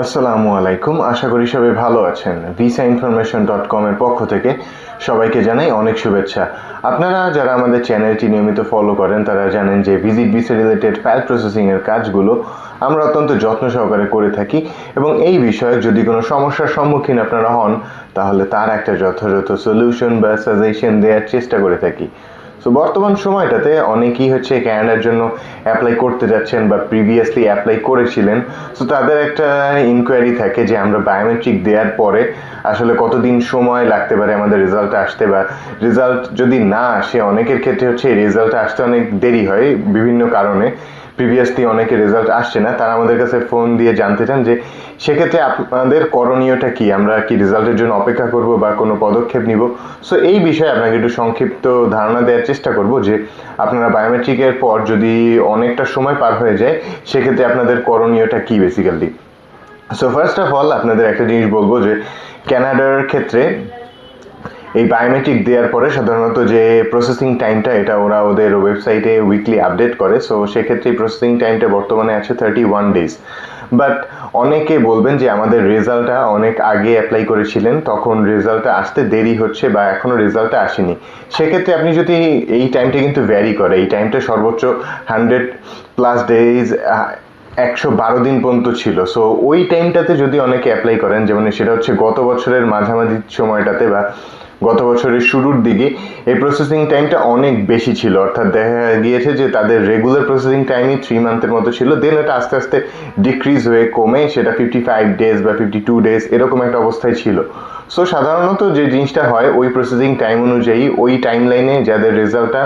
আসসালামু আলাইকুম। আশা করি সবাই ভালো আছেন। ভিসা ইনফরমেশন ডট কমের পক্ষ থেকে সবাইকে জানাই অনেক শুভেচ্ছা। আপনারা যারা আমাদের চ্যানেলটি নিয়মিত ফলো করেন, তারা জানেন যে ভিজিট ভিসা রিলেটেড ফাইল প্রসেসিংয়ের কাজগুলো আমরা অত্যন্ত যত্ন সহকারে করে থাকি এবং এই বিষয়ে যদি কোনো সমস্যার সম্মুখীন আপনারা হন, তাহলে তার একটা যথাযথ সলিউশন বা সাজেশন দেওয়ার চেষ্টা করে থাকি। সো বর্তমান সময়টাতে অনেকেই হচ্ছে ক্যানাডার জন্য অ্যাপ্লাই করতে যাচ্ছেন বা প্রিভিয়াসলি অ্যাপ্লাই করেছিলেন। সো তাদের একটা ইনকোয়ারি থাকে যে আমরা বায়োমেট্রিক দেওয়ার পরে আসলে কতদিন সময় লাগতে পারে আমাদের রেজাল্ট আসতে বা রেজাল্ট যদি না আসে, অনেকের ক্ষেত্রে হচ্ছে রেজাল্ট আসতে অনেক দেরি হয় বিভিন্ন কারণে। প্রিভিয়াসলি অনেকে রেজাল্ট আসছে না, তারা আমাদের কাছে ফোন দিয়ে জানতে চান যে সেক্ষেত্রে আপনাদের করণীয়টা কি? আমরা কি রেজাল্টের জন্য অপেক্ষা করব বা কোনো পদক্ষেপ নিব? সো এই বিষয়ে আপনাকে একটু সংক্ষিপ্ত ধারণা দেওয়ার চেষ্টা করব যে আপনারা বায়োমেট্রিকের পর যদি অনেকটা সময় পার হয়ে যায়, সেক্ষেত্রে আপনাদের করণীয়টা কি basically so first of all আপনাদের একটা জিনিস বলব যে ক্যানাডার ক্ষেত্রে এই বায়োমেট্রিক দেওয়ার পরে সাধারণত যে প্রসেসিং টাইমটা এটা ওরা ওদের ওয়েবসাইটে উইকলি আপডেট করে সো সেক্ষেত্রে প্রসেসিং টাইমটা বর্তমানে আছে থার্টি ওয়ান ডেজ বাট অনেকে বলবেন যে আমাদের রেজাল্টটা অনেক আগে অ্যাপ্লাই করেছিলেন, তখন রেজাল্টটা আসতে দেরি হচ্ছে বা এখনও রেজাল্টটা আসেনি। সেক্ষেত্রে আপনি যদি এই টাইমটা কিন্তু ভ্যারি করে, এই টাইমটা সর্বোচ্চ হান্ড্রেড প্লাস ডেজ একশো বারো দিন পর্যন্ত ছিল। সো ওই টাইমটাতে যদি অনেকে অ্যাপ্লাই করেন, যেমন সেটা হচ্ছে গত বছরের মাঝামাঝি সময়টাতে বা গত বছরের শুরুর দিকে এই প্রসেসিং টাইমটা অনেক বেশি ছিল। অর্থাৎ দেখা গিয়েছে যে তাদের রেগুলার প্রসেসিং টাইমই থ্রি মান্থের মতো ছিল। দেন এটা আস্তে আস্তে ডিক্রিজ হয়ে কমে সেটা ফিফটি ফাইভ ডেজ বা ফিফটি টু ডেজ এরকম একটা অবস্থায় ছিল। সো সাধারণত যে জিনিসটা হয়, ওই প্রসেসিং টাইম অনুযায়ী ওই টাইম লাইনে যাদের রেজাল্টটা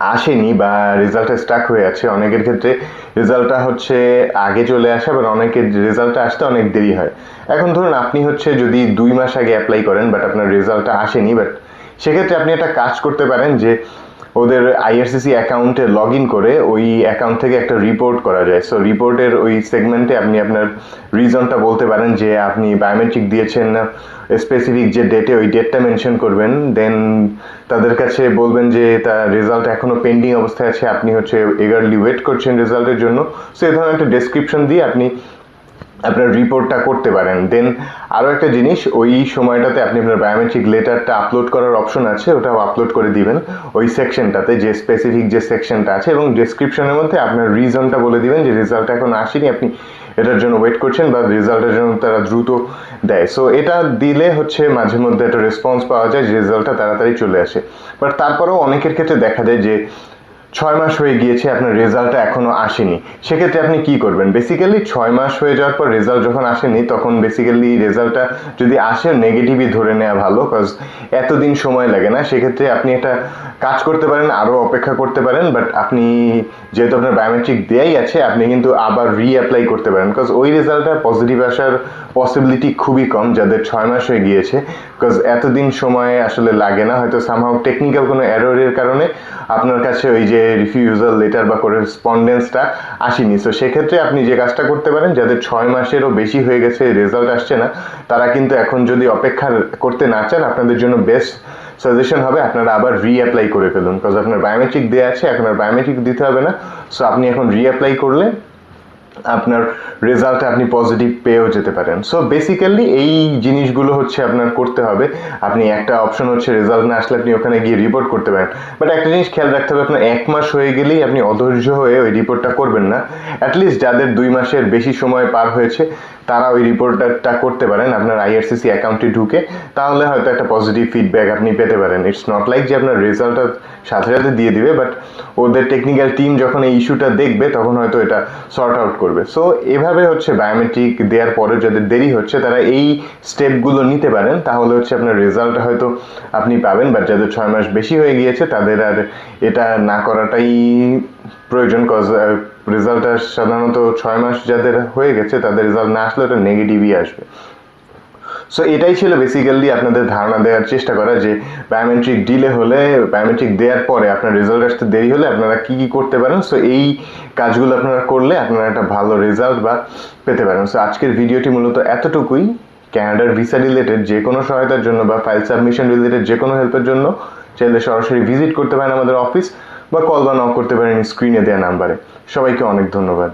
আসেনি বা রেজাল্টটা স্টাক হয়ে আছে। অনেকের ক্ষেত্রে রেজাল্টটা হচ্ছে আগে চলে আসে আবার অনেকের রেজাল্টটা আসতে অনেক দেরি হয়। এখন ধরুন আপনি হচ্ছে যদি দুই মাস আগে অ্যাপ্লাই করেন বাট আপনার রেজাল্টটা আসেনি বাট সেক্ষেত্রে আপনি একটা কাজ করতে পারেন যে ওদের আইআরসিসি অ্যাকাউন্টে লগ ইন করে ওই অ্যাকাউন্ট থেকে একটা রিপোর্ট করা যায়। সো রিপোর্টের ওই সেগমেন্টে আপনি আপনার রিজনটা বলতে পারেন যে আপনি বায়োমেট্রিক দিয়েছেন স্পেসিফিক যে ডেটে ওই ডেটটা মেনশন করবেন দেন তাদের কাছে বলবেন যে তার রেজাল্ট এখনও পেন্ডিং অবস্থায় আছে, আপনি হচ্ছে এগারলি ওয়েট করছেন রেজাল্টের জন্য। সো এই ধরনের একটা ডেসক্রিপশন দিয়ে আপনি আপনার রিপোর্টটা করতে পারেন। দেন আরও একটা জিনিস, ওই সময়টাতে আপনি আপনার বায়োমেট্রিক লেটারটা আপলোড করার অপশন আছে, ওটাও আপলোড করে দিবেন ওই সেকশনটাতে যে স্পেসিফিক যে সেকশনটা আছে এবং ডেসক্রিপশনের মধ্যে আপনার রিজনটা বলে দিবেন যে রেজাল্ট এখন আসেনি, আপনি এটার জন্য ওয়েট করছেন বা রেজাল্টের জন্য তারা দ্রুত দেয়। সো এটা দিলে হচ্ছে মাঝে মধ্যে একটা রেসপন্স পাওয়া যায়, যে রেজাল্টটা তাড়াতাড়ি চলে আসে। বাট তারপরেও অনেকের ক্ষেত্রে দেখা যায় যে ছয় মাস হয়ে গিয়েছে, আপনার রেজাল্টটা এখনও আসেনি। সেক্ষেত্রে আপনি কি করবেন? বেসিক্যালি ছয় মাস হয়ে যাওয়ার পর রেজাল্ট যখন আসেনি, তখন বেসিক্যালি রেজাল্টটা যদি আসে নেগেটিভই ধরে নেওয়া ভালো কজ এতদিন সময় লাগে না। সেক্ষেত্রে আপনি একটা কাজ করতে পারেন, আরও অপেক্ষা করতে পারেন বাট আপনি যেহেতু আপনার বায়োমেট্রিক দেয়াই আছে, আপনি কিন্তু আবার রি অ্যাপ্লাই করতে পারেন। বিকজ ওই রেজাল্টটা পজিটিভ আসার পসিবিলিটি খুবই কম, যাদের ছয় মাস হয়ে গিয়েছে। বিকজ এতদিন সময় আসলে লাগে না, হয়তো সামহাও টেকনিক্যাল কোনো এররের কারণে আপনার কাছে ওই যে রিফিউজাল লেটার বা করেসপন্ডেন্সটা আসেনি। সো সেক্ষেত্রে আপনি যে কাজটা করতে পারেন যাদের ছয় মাসেরও বেশি হয়ে গেছে রেজাল্ট আসছে না, তারা কিন্তু এখন যদি অপেক্ষা করতে না চান, আপনাদের জন্য বেস্ট সাজেশন হবে আপনারা আবার রিঅ্যাপ্লাই করে ফেলুন। বিকজ আপনার বায়োমেট্রিক দেওয়া আছে, এখন আর বায়োমেট্রিক দিতে হবে না। সো আপনি এখন রিঅ্যাপ্লাই করলে আপনার রেজাল্টে আপনি পজিটিভ পেয়েও যেতে পারেন। সো বেসিক্যালি এই জিনিসগুলো হচ্ছে আপনার করতে হবে। আপনি একটা অপশন হচ্ছে রেজাল্ট না আসলে আপনি ওখানে গিয়ে রিপোর্ট করতে পারেন। বাট একটা জিনিস খেয়াল রাখতে হবে, আপনার এক মাস হয়ে গেলেই আপনি অধৈর্য হয়ে ওই রিপোর্টটা করবেন না। অ্যাটলিস্ট যাদের দুই মাসের বেশি সময় পার হয়েছে, তারা ওই রিপোর্টটা করতে পারেন আপনার আইআরসিসি অ্যাকাউন্টে ঢুকে। তাহলে হয়তো একটা পজিটিভ ফিডব্যাক আপনি পেতে পারেন। ইটস নট লাইক যে আপনার রেজাল্টটা সাথে সাথে দিয়ে দিবে বাট ওদের টেকনিক্যাল টিম যখন এই ইস্যুটা দেখবে, তখন হয়তো এটা সর্ট আউট করবে। সো এভাবে হচ্ছে বায়োমেট্রিক দেওয়ার পরে যাদের দেরি হচ্ছে, তারা এই স্টেপগুলো নিতে পারেন। তাহলে হচ্ছে আপনার রেজাল্ট হয়তো আপনি পাবেন বাট যাদের ছয় মাস বেশি হয়ে গিয়েছে, তাদের আর এটা না করাটাই প্রয়োজন কজ রেজাল্টটা সাধারণত ছয় মাস যাদের হয়ে গেছে, তাদের রেজাল্ট না আসলে ওটা নেগেটিভই আসবে। সো এটাই ছিল বেসিক্যালি আপনাদের ধারণা দেওয়ার চেষ্টা করা যে বায়োমেট্রিক ডিলে হলে বায়োমেট্রিক দেওয়ার পরে আপনার রেজাল্ট আসতে দেরি হলে আপনারা কী কী করতে পারেন? সো এই কাজগুলো আপনারা করলে আপনারা একটা ভালো রেজাল্ট বা পেতে পারেন। সো আজকের ভিডিওটি মূলত এতটুকুই। ক্যানাডার ভিসা রিলেটেড যে কোনো সহায়তার জন্য বা ফাইল সাবমিশন রিলেটেড যে কোনো হেল্পের জন্য চাইলে সরাসরি ভিজিট করতে পারেন আমাদের অফিস বা কল বা নক করতে পারেন স্ক্রিনে দেওয়া নাম্বারে সবাইকে অনেক ধন্যবাদ।